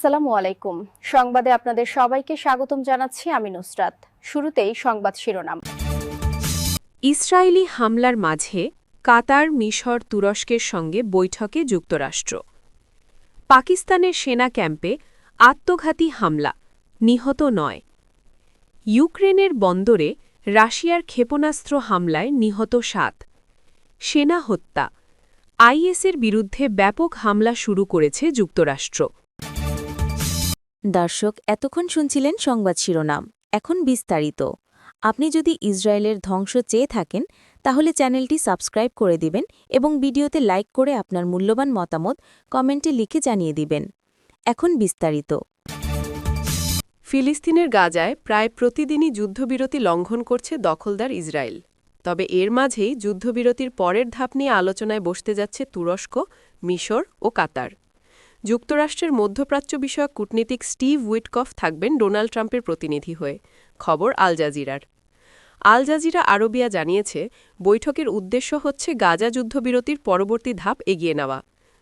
আসসালামু আলাইকুম। সংবাদে আপনাদের সবাইকে স্বাগতম জানাচ্ছি আমি নুসরাত। শুরুতেই সংবাদ শিরোনাম। ইসরায়েলি হামলার মাঝে কাতার, মিশর, তুরস্কের সঙ্গে বৈঠকে যুক্তরাষ্ট্র। পাকিস্তানের সেনা ক্যাম্পে আত্মঘাতী হামলা, নিহত নয়। ইউক্রেনের বন্দরে রাশিয়ার ক্ষেপণাস্ত্র হামলায় নিহত সাত। সেনা হত্যা। আইএসের বিরুদ্ধে ব্যাপক হামলা শুরু করেছে যুক্তরাষ্ট্র। দর্শক, এতক্ষণ শুনছিলেন সংবাদ শিরোনাম। এখন বিস্তারিত। আপনি যদি ইসরায়েলের ধ্বংস চেয়ে থাকেন, তাহলে চ্যানেলটি সাবস্ক্রাইব করে দিবেন এবং ভিডিওতে লাইক করে আপনার মূল্যবান মতামত কমেন্টে লিখে জানিয়ে দিবেন। এখন বিস্তারিত। ফিলিস্তিনের গাজায় প্রায় প্রতিদিনই যুদ্ধবিরতি লঙ্ঘন করছে দখলদার ইসরায়েল। তবে এর মাঝেই যুদ্ধবিরতির পরের ধাপ নিয়ে আলোচনায় বসতে যাচ্ছে তুরস্ক, মিশর ও কাতার। যুক্তরাষ্ট্রের মধ্যপ্রাচ্য বিষয়ক কূটনীতিক স্টিভ উইটকফ থাকবেন ডোনাল্ড ট্রাম্পের প্রতিনিধি হয়ে, খবর আল জাজিরার। আল জাজিরা আরবিয়া জানিয়েছে, বৈঠকের উদ্দেশ্য হচ্ছে গাজা যুদ্ধবিরতির পরবর্তী ধাপ এগিয়ে নেওয়া,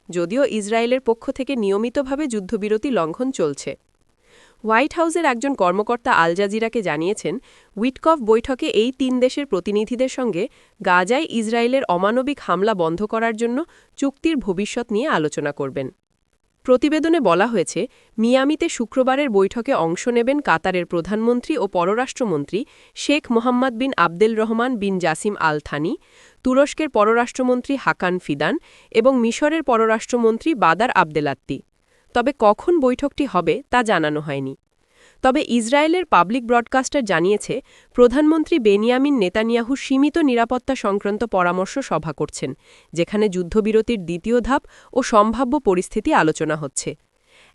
যদিও ইসরায়েলের পক্ষ থেকে নিয়মিতভাবে যুদ্ধবিরতি লঙ্ঘন চলছে। হোয়াইট হাউসের একজন কর্মকর্তা আল জাজিরাকে জানিয়েছেন, উইটকফ বৈঠকে এই তিন দেশের প্রতিনিধিদের সঙ্গে গাজায় ইসরায়েলের অমানবিক হামলা বন্ধ করার জন্য চুক্তির ভবিষ্যৎ নিয়ে আলোচনা করবেন। প্রতিবেদনে বলা হয়েছে, মিয়ামিতে শুক্রবারের বৈঠকে অংশ নেবেন কাতারের প্রধানমন্ত্রী ও পররাষ্ট্রমন্ত্রী Sheikh Mohammed bin Abdel Rahman bin Jassim Al Thani তুরস্কের পররাষ্ট্রমন্ত্রী হাকান ফিদান এবং মিশরের পররাষ্ট্রমন্ত্রী বাদার আবদেলাত্তি। তবে কখন বৈঠকটি হবে তা জানানো হয়নি। তবে ইসরায়েলের পাবলিক ব্রডকাস্টার জানিয়েছে, প্রধানমন্ত্রী বেনিয়ামিন নেতানিয়াহু সীমিত নিরাপত্তা সংক্রান্ত পরামর্শ সভা করছেন, যেখানে যুদ্ধবিরতির দ্বিতীয় ধাপ ও সম্ভাব্য পরিস্থিতি আলোচনা হচ্ছে।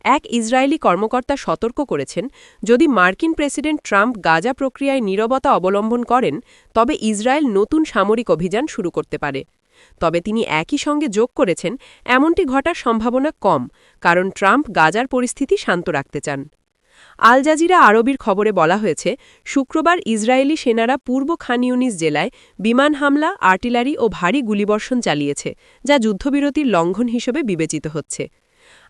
এক ইসরায়েলি কর্মকর্তা সতর্ক করেছেন, যদি মার্কিন প্রেসিডেন্ট ট্রাম্প গাজা প্রক্রিয়ায় নীরবতা অবলম্বন করেন, তবে ইসরায়েল নতুন সামরিক অভিযান শুরু করতে পারে। তবে তিনি একই সঙ্গে যোগ করেছেন, এমনটি ঘটার সম্ভাবনা কম, কারণ ট্রাম্প গাজার পরিস্থিতি শান্ত রাখতে চান। আল জাজিরা আরবির খবরে বলা হয়েছে, শুক্রবার ইসরায়েলি সেনারা পূর্ব খান ইউনিস জেলায় বিমান হামলা, আর্টিলারি ও ভারী গুলিবর্ষণ চালিয়েছে, যা যুদ্ধবিরতির লঙ্ঘন হিসেবে বিবেচিত হচ্ছে।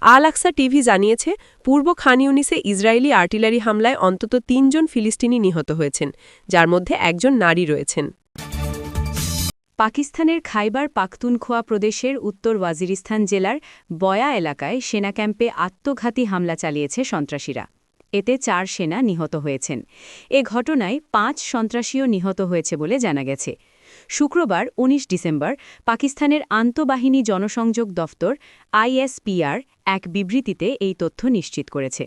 আল আকসা টিভি জানিয়েছে, পূর্ব খান ইউনিসে ইসরায়েলি আর্টিলারি হামলায় অন্তত তিনজন ফিলিস্তিনি নিহত হয়েছেন, যার মধ্যে একজন নারী রয়েছেন। পাকিস্তানের খাইবার পাখতুনখোয়া প্রদেশের উত্তর ওয়াজিরিস্তান জেলার বয়া এলাকায় সেনা ক্যাম্পে আত্মঘাতী হামলা চালিয়েছে সন্ত্রাসীরা। এতে চার সেনা নিহত হয়েছেন। এ ঘটনায় পাঁচ সন্ত্রাসীও নিহত হয়েছে বলে জানা গেছে। শুক্রবার ১৯ ডিসেম্বর পাকিস্তানের আন্তঃবাহিনী জনসংযোগ দফতর আইএসপিআর এক বিবৃতিতে এই তথ্য নিশ্চিত করেছে।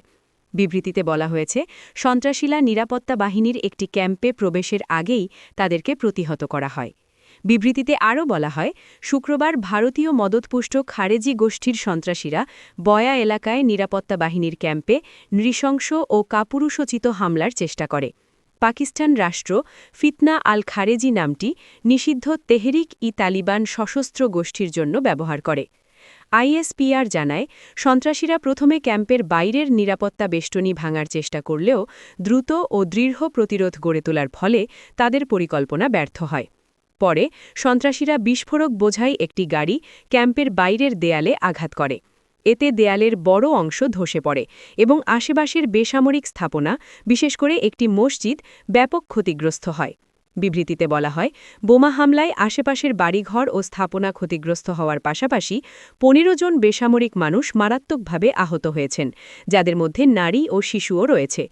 বিবৃতিতে বলা হয়েছে সন্ত্রাসীলা নিরাপত্তা বাহিনীর একটি ক্যাম্পে প্রবেশের আগেই তাদেরকে প্রতিহত করা হয়। বিবৃতিতে আরও বলা হয়, শুক্রবার ভারতীয় মদতপুষ্ট খারেজি গোষ্ঠীর সন্ত্রাসীরা বয়া এলাকায় নিরাপত্তা বাহিনীর ক্যাম্পে নৃশংস ও কাপুরুষোচিত হামলার চেষ্টা করে। পাকিস্তান রাষ্ট্র ফিতনা আল খারেজি নামটি নিষিদ্ধ তেহরিক ই তালিবান সশস্ত্র গোষ্ঠীর জন্য ব্যবহার করে। আইএসপিআর জানায়, সন্ত্রাসীরা প্রথমে ক্যাম্পের বাইরের নিরাপত্তা বেষ্টনী ভাঙার চেষ্টা করলেও দ্রুত ও দৃঢ় প্রতিরোধ গড়ে তোলার ফলে তাদের পরিকল্পনা ব্যর্থ হয়। পরে সন্ত্রাসীরা বিস্ফোরক বোঝাই একটি গাড়ি ক্যাম্পের বাইরের দেয়ালে আঘাত করে। এতে দেয়ালের বড় অংশ ধসে পড়ে এবং আশেপাশের বেসামরিক স্থাপনা, বিশেষ করে একটি মসজিদ, ব্যাপক ক্ষতিগ্রস্ত হয়। বিবৃতিতে বলা হয়, বোমা হামলায় আশেপাশের বাড়িঘর ও স্থাপনা ক্ষতিগ্রস্ত হওয়ার পাশাপাশি পনেরো জন বেসামরিক মানুষ মারাত্মকভাবে আহত হয়েছেন, যাদের মধ্যে নারী ও শিশুও রয়েছে।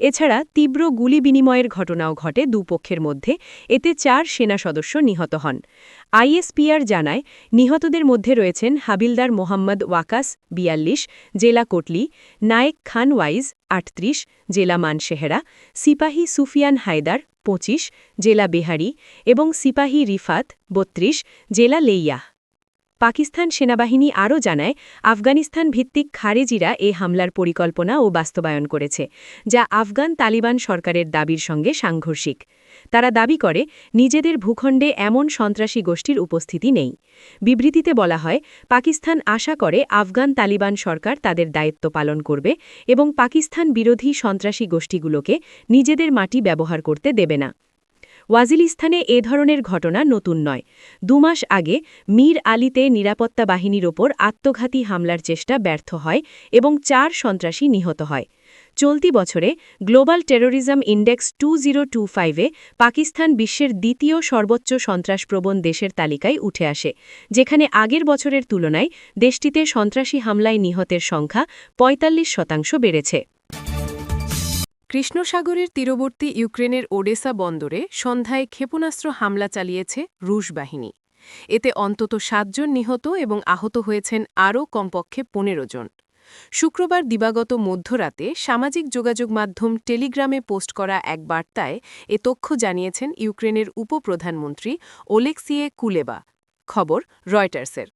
এছাড়া তীব্র গুলি বিনিময়ের ঘটনাও ঘটে দুপক্ষের মধ্যে, এতে চার সেনা সদস্য নিহত হন। আইএসপিআর জানায়, নিহতদের মধ্যে রয়েছেন হাবিলদার মোহাম্মদ ওয়াকাস বিয়াল্লিশ, জেলা কোটলি, নায়েক খান ওয়াইজ আটত্রিশ, জেলা মানশেহেরা সিপাহী সুফিয়ান হায়দার পঁচিশ জেলা বেহারি এবং সিপাহী রিফাত বত্রিশ জেলা লেইয়াহ। পাকিস্তান সেনাবাহিনী আরও জানায়, আফগানিস্তান ভিত্তিক খারেজিরা এ হামলার পরিকল্পনা ও বাস্তবায়ন করেছে, যা আফগান তালিবান সরকারের দাবির সঙ্গে সাংঘর্ষিক। তারা দাবি করে, নিজেদের ভূখণ্ডে এমন সন্ত্রাসী গোষ্ঠীর উপস্থিতি নেই। বিবৃতিতে বলা হয়, পাকিস্তান আশা করে আফগান তালিবান সরকার তাদের দায়িত্ব পালন করবে এবং পাকিস্তান বিরোধী সন্ত্রাসী গোষ্ঠীগুলোকে নিজেদের মাটি ব্যবহার করতে দেবে না। ওয়াজিলিস্তানে এ ধরনের ঘটনা নতুন নয়। দুমাস আগে মীর আলীতে নিরাপত্তা বাহিনীর ওপর আত্মঘাতী হামলার চেষ্টা ব্যর্থ হয় এবং চার সন্ত্রাসী নিহত হয়। চলতি বছরে global terrorism index two zero two ফাইভে পাকিস্তান বিশ্বের দ্বিতীয় সর্বোচ্চ সন্ত্রাসপ্রবণ দেশের তালিকায় উঠে আসে, যেখানে আগের বছরের তুলনায় দেশটিতে সন্ত্রাসী হামলায় নিহতের সংখ্যা ৪৫ শতাংশ বেড়েছে। কৃষ্ণসাগরের তীরবর্তী ইউক্রেনের ওডেসা বন্দরে সন্ধ্যায় ক্ষেপণাস্ত্র হামলা চালিয়েছে রুশ বাহিনী। এতে অন্তত সাতজন নিহত এবং আহত হয়েছেন আরও কমপক্ষে পনেরো জন। শুক্রবার দিবাগত মধ্যরাতে সামাজিক যোগাযোগ মাধ্যম টেলিগ্রামে পোস্ট করা এক বার্তায় এ তথ্য জানিয়েছেন ইউক্রেনের উপপ্রধানমন্ত্রী ওলেক্সিয়ে কুলেবা। খবর রয়টার্সের।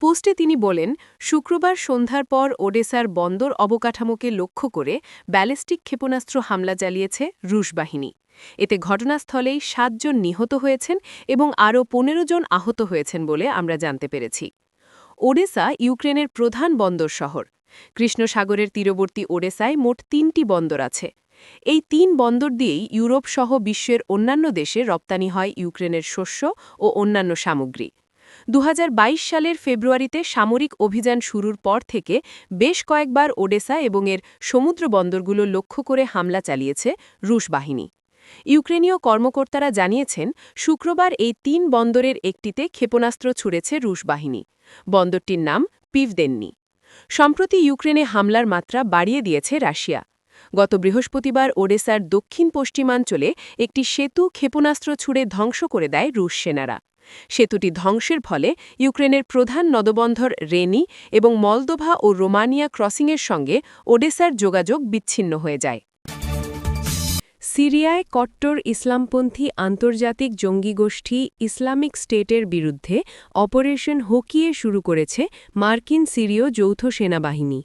পোস্টে তিনি বলেন, শুক্রবার সন্ধ্যার পর ওডেসার বন্দর অবকাঠামোকে লক্ষ্য করে ব্যালিস্টিক ক্ষেপণাস্ত্র হামলা চালিয়েছে রুশ বাহিনী। এতে ঘটনাস্থলেই সাতজন নিহত হয়েছেন এবং আরও পনেরো জন আহত হয়েছেন বলে আমরা জানতে পেরেছি। ওডেসা ইউক্রেনের প্রধান বন্দর শহর। কৃষ্ণসাগরের তীরবর্তী ওডেসায় মোট তিনটি বন্দর আছে। এই তিন বন্দর দিয়েই ইউরোপ সহ বিশ্বের অন্যান্য দেশে রপ্তানি হয় ইউক্রেনের শস্য ও অন্যান্য সামগ্রী। দু হাজার বাইশ সালের ফেব্রুয়ারিতে সামরিক অভিযান শুরুর পর থেকে বেশ কয়েকবার ওডেসা এবং এর সমুদ্র বন্দরগুলো লক্ষ্য করে হামলা চালিয়েছে রুশ বাহিনী। ইউক্রেনীয় কর্মকর্তারা জানিয়েছেন, শুক্রবার এই তিন বন্দরের একটিতে ক্ষেপণাস্ত্র ছুড়েছে রুশ বাহিনী। বন্দরটির নাম পিভদেন্নি। সম্প্রতি ইউক্রেনে হামলার মাত্রা বাড়িয়ে দিয়েছে রাশিয়া। গত বৃহস্পতিবার ওডেসার দক্ষিণ পশ্চিমাঞ্চলে একটি সেতু ক্ষেপণাস্ত্র ছুড়ে ধ্বংস করে দেয় রুশ সেনারা। সেতুটি ধ্বংসের ফলে ইউক্রেনের প্রধান নদবন্ধর রেনি এবং মলদোভা ও রোমানিয়া ক্রসিংয়ের সঙ্গে ওডেসার যোগাযোগ বিচ্ছিন্ন হয়ে যায়। সিরিয়ায় কট্টর ইসলামপন্থী আন্তর্জাতিক জঙ্গি গোষ্ঠী ইসলামিক স্টেটের বিরুদ্ধে অপারেশন হকিয়ে শুরু করেছে মার্কিন সিরীয় যৌথ সেনাবাহিনী।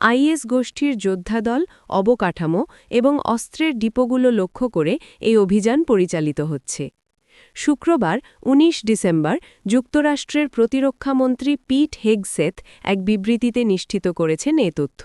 আইএস গোষ্ঠীর যোদ্ধাদল, অবকাঠামো এবং অস্ত্রের ডিপোগুলো লক্ষ্য করে এই অভিযান পরিচালিত হচ্ছে। শুক্রবার ১৯ ডিসেম্বর, যুক্তরাষ্ট্রের প্রতিরক্ষামন্ত্রী পিট হেগসেথ এক বিবৃতিতে নিশ্চিত করেছেন এ তথ্য।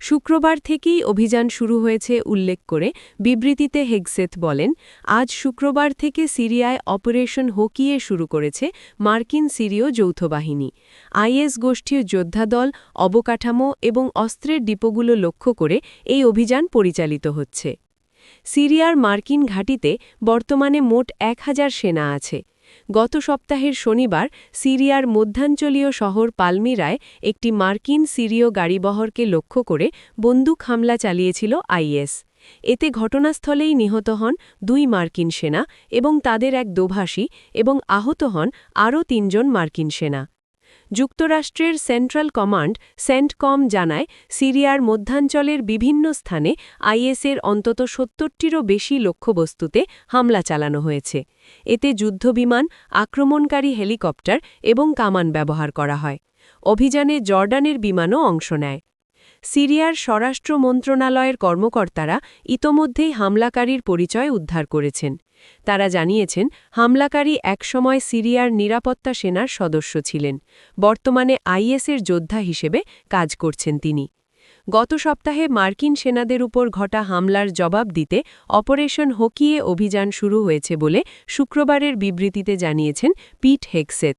শুক্রবার থেকেই অভিযান শুরু হয়েছে উল্লেখ করে বিবৃতিতে হেগসেথ বলেন, আজ শুক্রবার থেকে সিরিয়ায় অপারেশন হকিয়ে শুরু করেছে মার্কিন সিরীয় যৌথ বাহিনী। আইএস গোষ্ঠীর যোদ্ধাদল, অবকাঠামো এবং অস্ত্রের ডিপোগুলো লক্ষ্য করে এই অভিযান পরিচালিত হচ্ছে। সিরিয়ার মার্কিন ঘাঁটিতে বর্তমানে মোট এক হাজার সেনা আছে। গত সপ্তাহের শনিবার সিরিয়ার মধ্যাঞ্চলীয় শহর পালমিরায় একটি মার্কিন সিরীয় গাড়িবহরকে লক্ষ্য করে বন্দুক হামলা চালিয়েছিল আইএস। এতে ঘটনাস্থলেই নিহত হন দুই মার্কিন সেনা এবং তাদের এক দোভাষী এবং আহত হন আরও তিনজন মার্কিন সেনা। যুক্তরাষ্ট্রের সেন্ট্রাল কমান্ড সেন্টকম জানায়, সিরিয়ার মধ্যাঞ্চলের বিভিন্ন স্থানে আইএসের অন্তত সত্তরটিরও বেশি লক্ষ্যবস্তুতে হামলা চালানো হয়েছে। এতে যুদ্ধবিমান, আক্রমণকারী হেলিকপ্টার এবং কামান ব্যবহার করা হয়। অভিযানে জর্ডানের বিমানও অংশ নেয়। সিরিয়ার স্বরাষ্ট্র মন্ত্রণালয়ের কর্মকর্তারা ইতোমধ্যেই হামলাকারীর পরিচয় উদ্ধার করেছেন। তারা জানিয়েছেন, হামলাকারী একসময় সিরিয়ার নিরাপত্তা সেনার সদস্য ছিলেন। বর্তমানে আইএসের যোদ্ধা হিসেবে কাজ করছেন তিনি। গত সপ্তাহে মার্কিন সেনাদের উপর ঘটা হামলার জবাব দিতে অপারেশন হকিয়ে অভিযান শুরু হয়েছে বলে শুক্রবারের বিবৃতিতে জানিয়েছেন পিট হেগসেথ।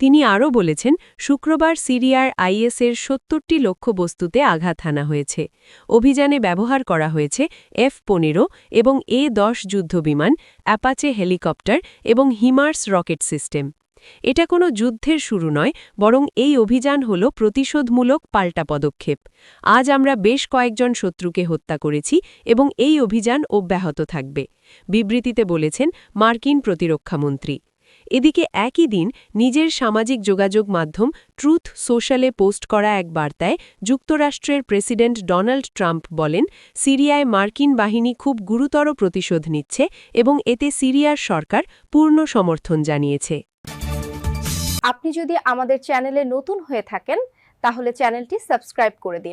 তিনি আরও বলেছেন, শুক্রবার সিরিয়ার আইএসের সত্তরটি লক্ষ্যবস্তুতে আঘাত হানা হয়েছে। অভিযানে ব্যবহার করা হয়েছে এফ পনেরো এবং এ দশ যুদ্ধবিমান, অ্যাপাচে হেলিকপ্টার এবং হিমার্স রকেট সিস্টেম। এটা কোনো যুদ্ধের শুরু নয়, বরং এই অভিযান হল প্রতিশোধমূলক পাল্টা পদক্ষেপ। আজ আমরা বেশ কয়েকজন শত্রুকে হত্যা করেছি এবং এই অভিযান অব্যাহত থাকবে। বিবৃতিতে বলেছেন, মার্কিন প্রতিরক্ষামন্ত্রী এদিকে একই দিন নিজের সামাজিক যোগাযোগ মাধ্যম ট্রুথ সোশ্যালে পোস্ট করা এক বার্তায় যুক্তরাষ্ট্রের প্রেসিডেন্ট ডোনাল্ড ট্রাম্প বলেন, সিরিয়ায় মার্কিন বাহিনী খুব গুরুতর প্রতিশোধ নিচ্ছে এবং এতে সিরিয়ার সরকার পূর্ণ সমর্থন জানিয়েছে। আপনি যদি আমাদের চ্যানেলে নতুন হয়ে থাকেন, তাহলে চ্যানেলটি সাবস্ক্রাইব করে দিন।